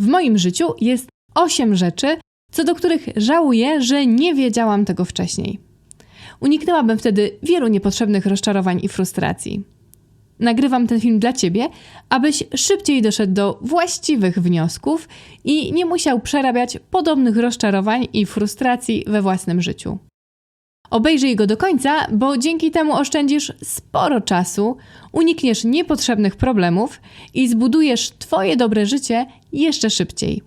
W moim życiu jest 8 rzeczy, co do których żałuję, że nie wiedziałam tego wcześniej. Uniknęłabym wtedy wielu niepotrzebnych rozczarowań i frustracji. Nagrywam ten film dla Ciebie, abyś szybciej doszedł do właściwych wniosków i nie musiał przerabiać podobnych rozczarowań i frustracji we własnym życiu. Obejrzyj go do końca, bo dzięki temu oszczędzisz sporo czasu, unikniesz niepotrzebnych problemów i zbudujesz Twoje dobre życie jeszcze szybciej.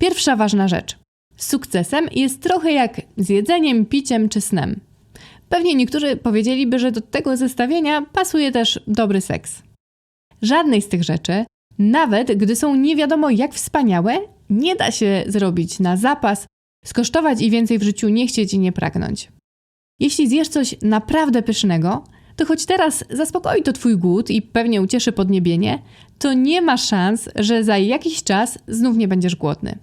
Pierwsza ważna rzecz. Sukcesem jest trochę jak z jedzeniem, piciem czy snem. Pewnie niektórzy powiedzieliby, że do tego zestawienia pasuje też dobry seks. Żadnej z tych rzeczy, nawet gdy są nie wiadomo jak wspaniałe, nie da się zrobić na zapas, skosztować i więcej w życiu nie chcieć i nie pragnąć. Jeśli zjesz coś naprawdę pysznego, to choć teraz zaspokoi to twój głód i pewnie ucieszy podniebienie, to nie ma szans, że za jakiś czas znów nie będziesz głodny.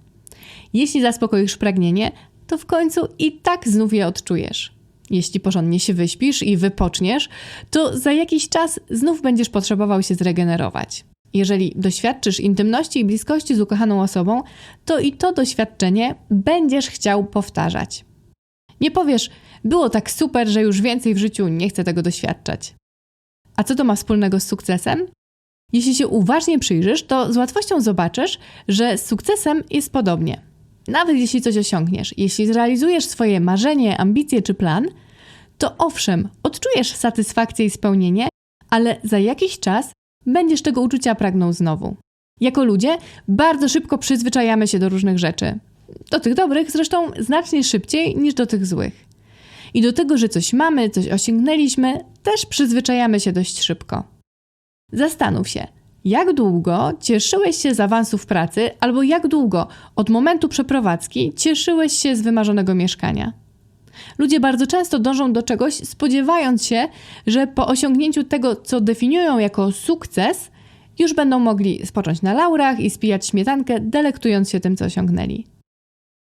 Jeśli zaspokoisz pragnienie, to w końcu i tak znów je odczujesz. Jeśli porządnie się wyśpisz i wypoczniesz, to za jakiś czas znów będziesz potrzebował się zregenerować. Jeżeli doświadczysz intymności i bliskości z ukochaną osobą, to i to doświadczenie będziesz chciał powtarzać. Nie powiesz, było tak super, że już więcej w życiu nie chcę tego doświadczać. A co to ma wspólnego z sukcesem? Jeśli się uważnie przyjrzysz, to z łatwością zobaczysz, że z sukcesem jest podobnie. Nawet jeśli coś osiągniesz, jeśli zrealizujesz swoje marzenie, ambicje czy plan, to owszem, odczujesz satysfakcję i spełnienie, ale za jakiś czas będziesz tego uczucia pragnął znowu. Jako ludzie bardzo szybko przyzwyczajamy się do różnych rzeczy. Do tych dobrych zresztą znacznie szybciej niż do tych złych. I do tego, że coś mamy, coś osiągnęliśmy, też przyzwyczajamy się dość szybko. Zastanów się, jak długo cieszyłeś się z awansów pracy, albo jak długo od momentu przeprowadzki cieszyłeś się z wymarzonego mieszkania? Ludzie bardzo często dążą do czegoś, spodziewając się, że po osiągnięciu tego, co definiują jako sukces, już będą mogli spocząć na laurach i spijać śmietankę, delektując się tym, co osiągnęli.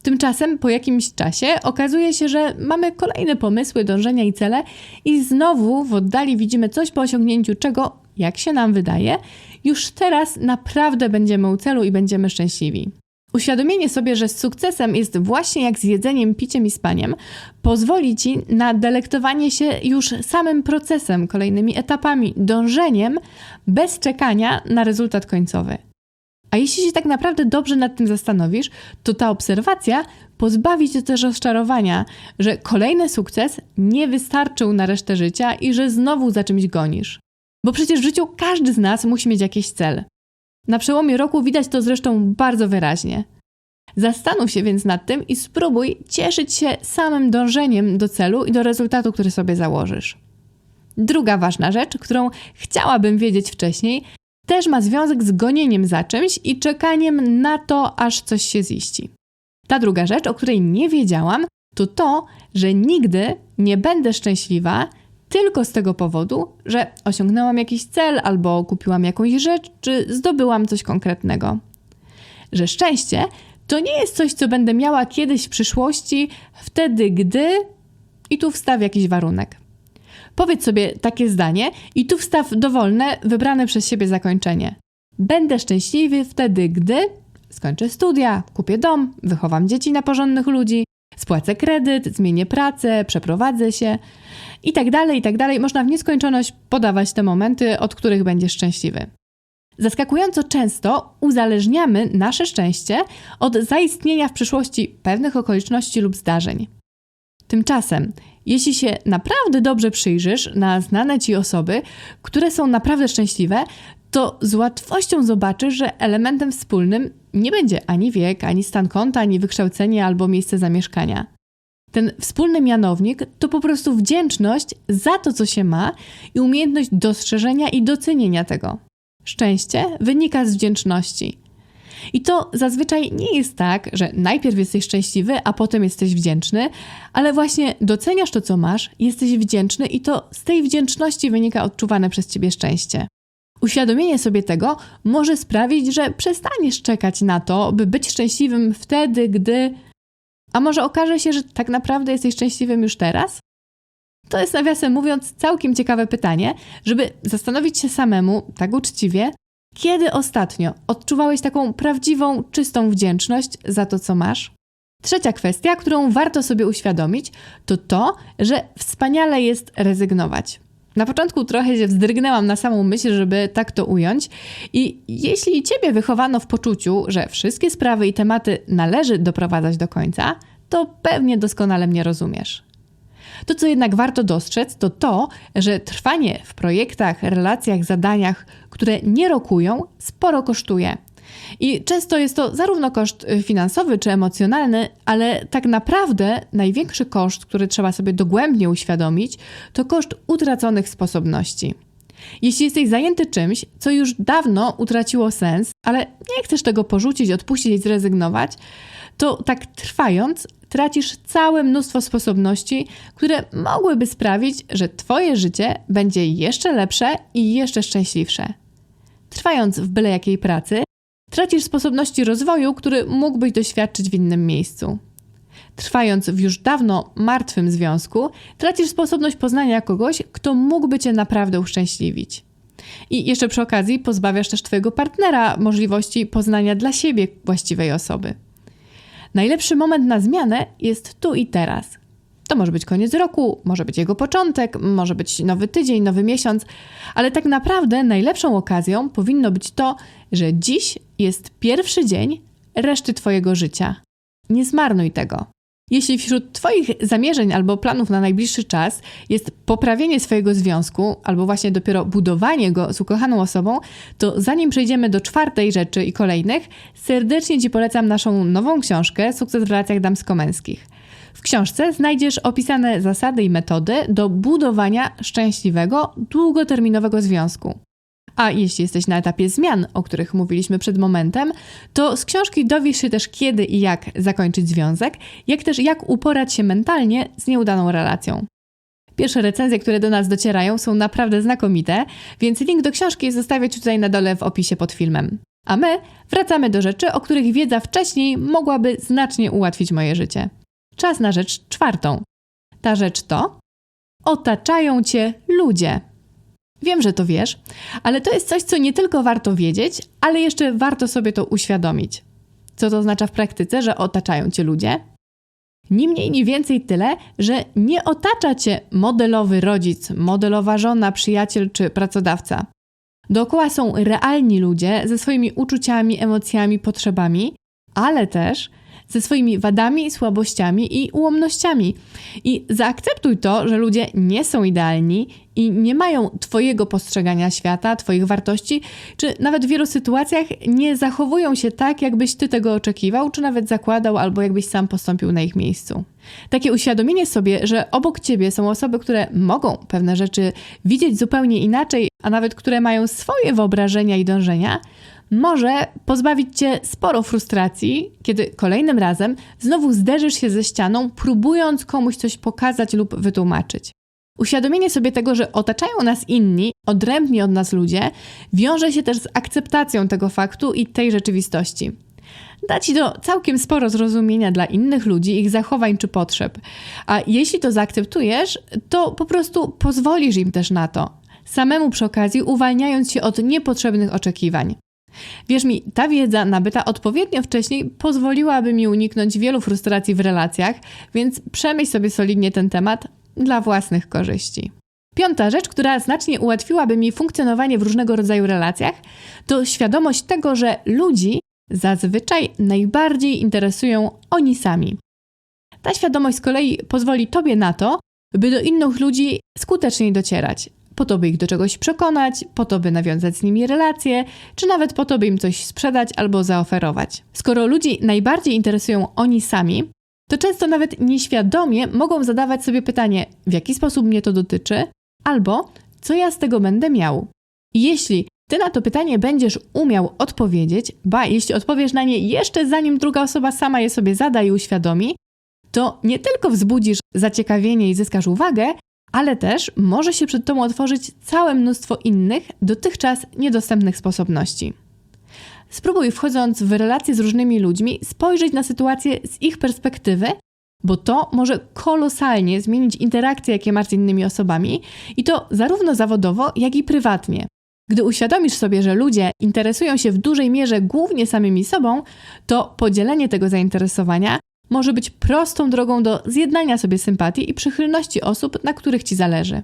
Tymczasem po jakimś czasie okazuje się, że mamy kolejne pomysły, dążenia i cele, i znowu w oddali widzimy coś po osiągnięciu czego, jak się nam wydaje, już teraz naprawdę będziemy u celu i będziemy szczęśliwi. Uświadomienie sobie, że z sukcesem jest właśnie jak z jedzeniem, piciem i spaniem, pozwoli ci na delektowanie się już samym procesem, kolejnymi etapami, dążeniem, bez czekania na rezultat końcowy. A jeśli się tak naprawdę dobrze nad tym zastanowisz, to ta obserwacja pozbawi cię też rozczarowania, że kolejny sukces nie wystarczył na resztę życia i że znowu za czymś gonisz. Bo przecież w życiu każdy z nas musi mieć jakiś cel. Na przełomie roku widać to zresztą bardzo wyraźnie. Zastanów się więc nad tym i spróbuj cieszyć się samym dążeniem do celu i do rezultatu, który sobie założysz. Druga ważna rzecz, którą chciałabym wiedzieć wcześniej, też ma związek z gonieniem za czymś i czekaniem na to, aż coś się ziści. Ta druga rzecz, o której nie wiedziałam, to to, że nigdy nie będę szczęśliwa tylko z tego powodu, że osiągnęłam jakiś cel albo kupiłam jakąś rzecz, czy zdobyłam coś konkretnego. Że szczęście to nie jest coś, co będę miała kiedyś w przyszłości, wtedy gdy. I tu wstaw jakiś warunek. Powiedz sobie takie zdanie i tu wstaw dowolne, wybrane przez siebie zakończenie. Będę szczęśliwy wtedy, gdy skończę studia, kupię dom, wychowam dzieci na porządnych ludzi, spłacę kredyt, zmienię pracę, przeprowadzę się i tak dalej, i tak dalej. Można w nieskończoność podawać te momenty, od których będziesz szczęśliwy. Zaskakująco często uzależniamy nasze szczęście od zaistnienia w przyszłości pewnych okoliczności lub zdarzeń. Tymczasem, jeśli się naprawdę dobrze przyjrzysz na znane ci osoby, które są naprawdę szczęśliwe, to z łatwością zobaczysz, że elementem wspólnym nie będzie ani wiek, ani stan konta, ani wykształcenie albo miejsce zamieszkania. Ten wspólny mianownik to po prostu wdzięczność za to, co się ma i umiejętność dostrzeżenia i docenienia tego. Szczęście wynika z wdzięczności. I to zazwyczaj nie jest tak, że najpierw jesteś szczęśliwy, a potem jesteś wdzięczny, ale właśnie doceniasz to, co masz, jesteś wdzięczny i to z tej wdzięczności wynika odczuwane przez ciebie szczęście. Uświadomienie sobie tego może sprawić, że przestaniesz czekać na to, by być szczęśliwym wtedy, gdy. A może okaże się, że tak naprawdę jesteś szczęśliwym już teraz? To jest nawiasem mówiąc całkiem ciekawe pytanie, żeby zastanowić się samemu, tak uczciwie, Kiedy ostatnio odczuwałeś taką prawdziwą, czystą wdzięczność za to, co masz? Trzecia kwestia, którą warto sobie uświadomić, to to, że wspaniale jest rezygnować. Na początku trochę się wzdrygnęłam na samą myśl, żeby tak to ująć. I jeśli ciebie wychowano w poczuciu, że wszystkie sprawy i tematy należy doprowadzać do końca, to pewnie doskonale mnie rozumiesz. To, co jednak warto dostrzec, to to, że trwanie w projektach, relacjach, zadaniach, które nie rokują, sporo kosztuje. I często jest to zarówno koszt finansowy czy emocjonalny, ale tak naprawdę największy koszt, który trzeba sobie dogłębnie uświadomić, to koszt utraconych sposobności. Jeśli jesteś zajęty czymś, co już dawno utraciło sens, ale nie chcesz tego porzucić, odpuścić i zrezygnować, to tak trwając, tracisz całe mnóstwo sposobności, które mogłyby sprawić, że Twoje życie będzie jeszcze lepsze i jeszcze szczęśliwsze. Trwając w byle jakiej pracy, tracisz sposobności rozwoju, który mógłbyś doświadczyć w innym miejscu. Trwając w już dawno martwym związku, tracisz sposobność poznania kogoś, kto mógłby cię naprawdę uszczęśliwić. I jeszcze przy okazji pozbawiasz też twojego partnera możliwości poznania dla siebie właściwej osoby. Najlepszy moment na zmianę jest tu i teraz. To może być koniec roku, może być jego początek, może być nowy tydzień, nowy miesiąc, ale tak naprawdę najlepszą okazją powinno być to, że dziś jest pierwszy dzień reszty Twojego życia. Nie zmarnuj tego. Jeśli wśród Twoich zamierzeń albo planów na najbliższy czas jest poprawienie swojego związku, albo właśnie dopiero budowanie go z ukochaną osobą, to zanim przejdziemy do czwartej rzeczy i kolejnych, serdecznie Ci polecam naszą nową książkę Sukces w relacjach damsko-męskich. W książce znajdziesz opisane zasady i metody do budowania szczęśliwego, długoterminowego związku. A jeśli jesteś na etapie zmian, o których mówiliśmy przed momentem, to z książki dowiesz się też kiedy i jak zakończyć związek, jak też jak uporać się mentalnie z nieudaną relacją. Pierwsze recenzje, które do nas docierają, są naprawdę znakomite, więc link do książki zostawię tutaj na dole w opisie pod filmem. A my wracamy do rzeczy, o których wiedza wcześniej mogłaby znacznie ułatwić moje życie. Czas na rzecz czwartą. Ta rzecz to otaczają Cię ludzie. Wiem, że to wiesz, ale to jest coś, co nie tylko warto wiedzieć, ale jeszcze warto sobie to uświadomić. Co to oznacza w praktyce, że otaczają cię ludzie? Ni mniej, ni więcej tyle, że nie otacza cię modelowy rodzic, modelowa żona, przyjaciel czy pracodawca. Dookoła są realni ludzie ze swoimi uczuciami, emocjami, potrzebami, ale też ze swoimi wadami, słabościami i ułomnościami. I zaakceptuj to, że ludzie nie są idealni i nie mają Twojego postrzegania świata, Twoich wartości, czy nawet w wielu sytuacjach nie zachowują się tak, jakbyś Ty tego oczekiwał, czy nawet zakładał, albo jakbyś sam postąpił na ich miejscu. Takie uświadomienie sobie, że obok Ciebie są osoby, które mogą pewne rzeczy widzieć zupełnie inaczej, a nawet które mają swoje wyobrażenia i dążenia, może pozbawić cię sporo frustracji, kiedy kolejnym razem znowu zderzysz się ze ścianą, próbując komuś coś pokazać lub wytłumaczyć. Uświadomienie sobie tego, że otaczają nas inni, odrębni od nas ludzie, wiąże się też z akceptacją tego faktu i tej rzeczywistości. Da ci to całkiem sporo zrozumienia dla innych ludzi, ich zachowań czy potrzeb. A jeśli to zaakceptujesz, to po prostu pozwolisz im też na to, samemu przy okazji uwalniając się od niepotrzebnych oczekiwań. Wierz mi, ta wiedza nabyta odpowiednio wcześniej pozwoliłaby mi uniknąć wielu frustracji w relacjach, więc przemyśl sobie solidnie ten temat dla własnych korzyści. Piąta rzecz, która znacznie ułatwiłaby mi funkcjonowanie w różnego rodzaju relacjach, to świadomość tego, że ludzi zazwyczaj najbardziej interesują oni sami. Ta świadomość z kolei pozwoli Tobie na to, by do innych ludzi skuteczniej docierać, po to, by ich do czegoś przekonać, po to, by nawiązać z nimi relacje, czy nawet po to, by im coś sprzedać albo zaoferować. Skoro ludzi najbardziej interesują oni sami, to często nawet nieświadomie mogą zadawać sobie pytanie, w jaki sposób mnie to dotyczy, albo co ja z tego będę miał. Jeśli ty na to pytanie będziesz umiał odpowiedzieć, ba, jeśli odpowiesz na nie jeszcze zanim druga osoba sama je sobie zada i uświadomi, to nie tylko wzbudzisz zaciekawienie i zyskasz uwagę, ale też może się przed Tobą otworzyć całe mnóstwo innych, dotychczas niedostępnych sposobności. Spróbuj, wchodząc w relacje z różnymi ludźmi, spojrzeć na sytuację z ich perspektywy, bo to może kolosalnie zmienić interakcje, jakie masz z innymi osobami i to zarówno zawodowo, jak i prywatnie. Gdy uświadomisz sobie, że ludzie interesują się w dużej mierze głównie samymi sobą, to podzielenie tego zainteresowania może być prostą drogą do zjednania sobie sympatii i przychylności osób, na których ci zależy.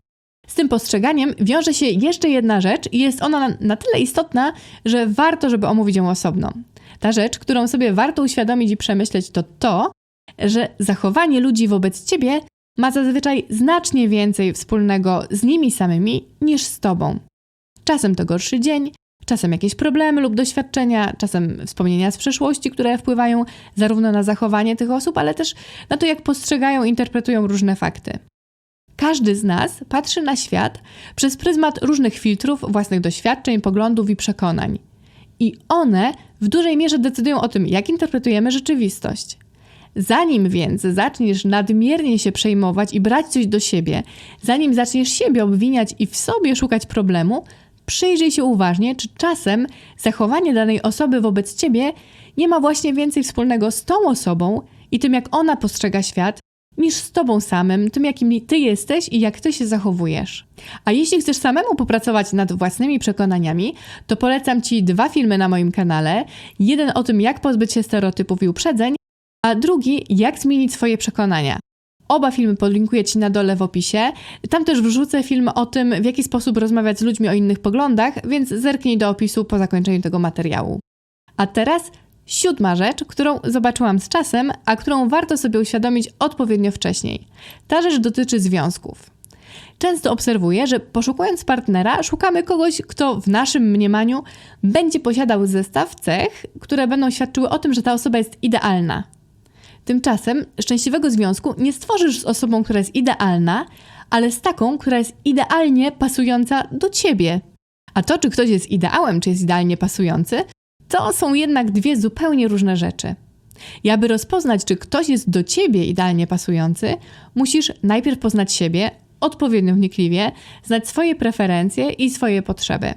Z tym postrzeganiem wiąże się jeszcze jedna rzecz i jest ona na tyle istotna, że warto, żeby omówić ją osobno. Ta rzecz, którą sobie warto uświadomić i przemyśleć, to to, że zachowanie ludzi wobec ciebie ma zazwyczaj znacznie więcej wspólnego z nimi samymi niż z tobą. Czasem to gorszy dzień, czasem jakieś problemy lub doświadczenia, czasem wspomnienia z przeszłości, które wpływają zarówno na zachowanie tych osób, ale też na to, jak postrzegają i interpretują różne fakty. Każdy z nas patrzy na świat przez pryzmat różnych filtrów, własnych doświadczeń, poglądów i przekonań. I one w dużej mierze decydują o tym, jak interpretujemy rzeczywistość. Zanim więc zaczniesz nadmiernie się przejmować i brać coś do siebie, zanim zaczniesz siebie obwiniać i w sobie szukać problemu, przyjrzyj się uważnie, czy czasem zachowanie danej osoby wobec ciebie nie ma właśnie więcej wspólnego z tą osobą i tym, jak ona postrzega świat, niż z tobą samym, tym, jakim ty jesteś i jak ty się zachowujesz. A jeśli chcesz samemu popracować nad własnymi przekonaniami, to polecam ci dwa filmy na moim kanale. Jeden o tym, jak pozbyć się stereotypów i uprzedzeń, a drugi, jak zmienić swoje przekonania. Oba filmy podlinkuję Ci na dole w opisie. Tam też wrzucę film o tym, w jaki sposób rozmawiać z ludźmi o innych poglądach, więc zerknij do opisu po zakończeniu tego materiału. A teraz siódma rzecz, którą zobaczyłam z czasem, a którą warto sobie uświadomić odpowiednio wcześniej. Ta rzecz dotyczy związków. Często obserwuję, że poszukując partnera, szukamy kogoś, kto w naszym mniemaniu będzie posiadał zestaw cech, które będą świadczyły o tym, że ta osoba jest idealna. Tymczasem szczęśliwego związku nie stworzysz z osobą, która jest idealna, ale z taką, która jest idealnie pasująca do ciebie. A to, czy ktoś jest ideałem, czy jest idealnie pasujący, to są jednak dwie zupełnie różne rzeczy. I aby rozpoznać, czy ktoś jest do ciebie idealnie pasujący, musisz najpierw poznać siebie odpowiednio wnikliwie, znać swoje preferencje i swoje potrzeby.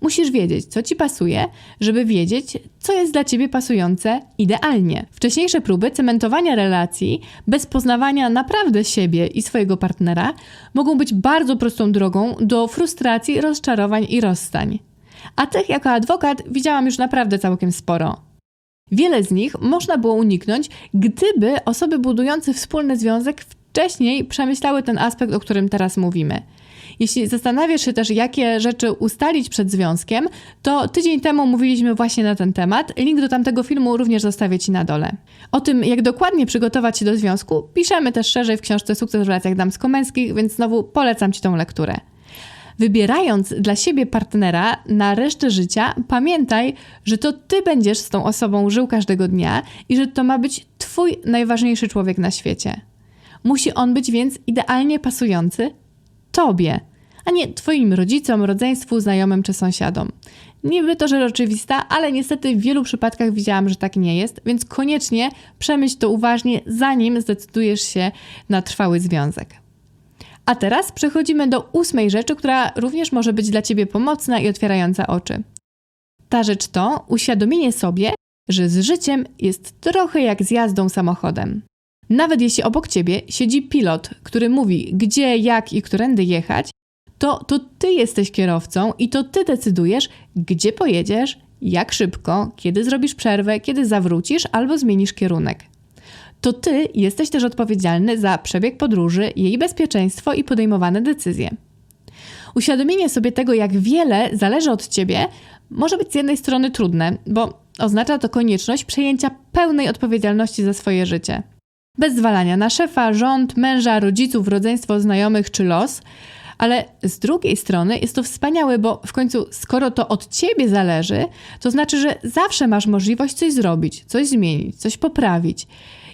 Musisz wiedzieć, co ci pasuje, żeby wiedzieć, co jest dla ciebie pasujące idealnie. Wcześniejsze próby cementowania relacji bez poznawania naprawdę siebie i swojego partnera mogą być bardzo prostą drogą do frustracji, rozczarowań i rozstań. A tych jako adwokat widziałam już naprawdę całkiem sporo. Wiele z nich można było uniknąć, gdyby osoby budujące wspólny związek wcześniej przemyślały ten aspekt, o którym teraz mówimy. Jeśli zastanawiasz się też, jakie rzeczy ustalić przed związkiem, to tydzień temu mówiliśmy właśnie na ten temat. Link do tamtego filmu również zostawię Ci na dole. O tym, jak dokładnie przygotować się do związku, piszemy też szerzej w książce Sukces w relacjach damsko-męskich, więc znowu polecam Ci tą lekturę. Wybierając dla siebie partnera na resztę życia, pamiętaj, że to ty będziesz z tą osobą żył każdego dnia i że to ma być twój najważniejszy człowiek na świecie. Musi on być więc idealnie pasujący tobie, a nie twoim rodzicom, rodzeństwu, znajomym czy sąsiadom. Niby to rzecz oczywista, ale niestety w wielu przypadkach widziałam, że tak nie jest, więc koniecznie przemyśl to uważnie, zanim zdecydujesz się na trwały związek. A teraz przechodzimy do ósmej rzeczy, która również może być dla Ciebie pomocna i otwierająca oczy. Ta rzecz to uświadomienie sobie, że z życiem jest trochę jak z jazdą samochodem. Nawet jeśli obok ciebie siedzi pilot, który mówi, gdzie, jak i którędy jechać, to, to ty jesteś kierowcą i to ty decydujesz, gdzie pojedziesz, jak szybko, kiedy zrobisz przerwę, kiedy zawrócisz albo zmienisz kierunek. To ty jesteś też odpowiedzialny za przebieg podróży, jej bezpieczeństwo i podejmowane decyzje. Uświadomienie sobie tego, jak wiele zależy od ciebie, może być z jednej strony trudne, bo oznacza to konieczność przejęcia pełnej odpowiedzialności za swoje życie bez zwalania na szefa, rząd, męża, rodziców, rodzeństwo, znajomych czy los. Ale z drugiej strony jest to wspaniałe, bo w końcu, skoro to od ciebie zależy, to znaczy, że zawsze masz możliwość coś zrobić, coś zmienić, coś poprawić.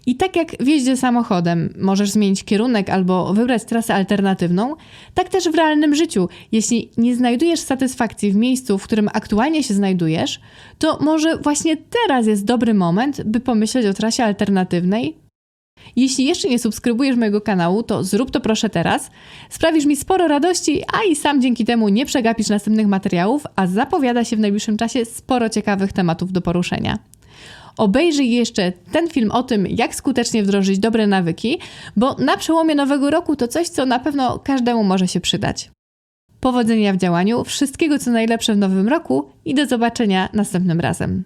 I tak jak w jeździe samochodem możesz zmienić kierunek albo wybrać trasę alternatywną, tak też w realnym życiu. Jeśli nie znajdujesz satysfakcji w miejscu, w którym aktualnie się znajdujesz, to może właśnie teraz jest dobry moment, by pomyśleć o trasie alternatywnej, jeśli jeszcze nie subskrybujesz mojego kanału, to zrób to proszę teraz. Sprawisz mi sporo radości, a i sam dzięki temu nie przegapisz następnych materiałów, a zapowiada się w najbliższym czasie sporo ciekawych tematów do poruszenia. Obejrzyj jeszcze ten film o tym, jak skutecznie wdrożyć dobre nawyki, bo na przełomie nowego roku to coś, co na pewno każdemu może się przydać. powodzenia w działaniu, wszystkiego co najlepsze w nowym roku i do zobaczenia następnym razem.